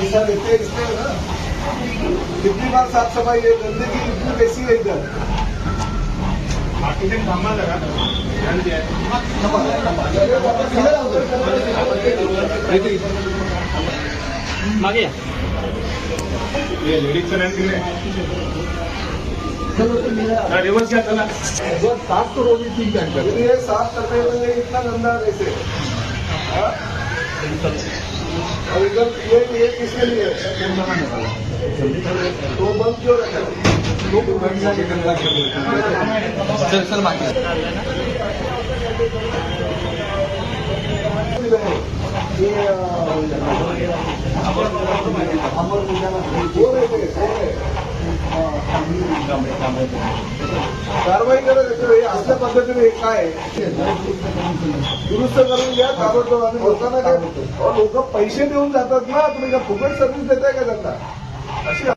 पैसा देते हैं इसलिए ना कितनी बार साफ़ सफ़ाई है गंदगी इतनी कैसी है इधर मागे या. रिवर्स घ्या चला साफ़ तो रोज ठीक है ये साफ़ करने में इतना गंदा कैसे हाँ? और इधर ये ये किसके लिए तो बंद क्यों रखा सर सर बाकी ये अमर कोण आहे ते? कोण आहे? कारवाई करत येतो असल्या पद्धतीने हे काय? दुरुस्त करून घ्या ताबडतोब आणि लोकांना काय लोक पैसे देऊन जातात ना. तुम्ही का फुकट सर्व्हिस देताय का त्यांना?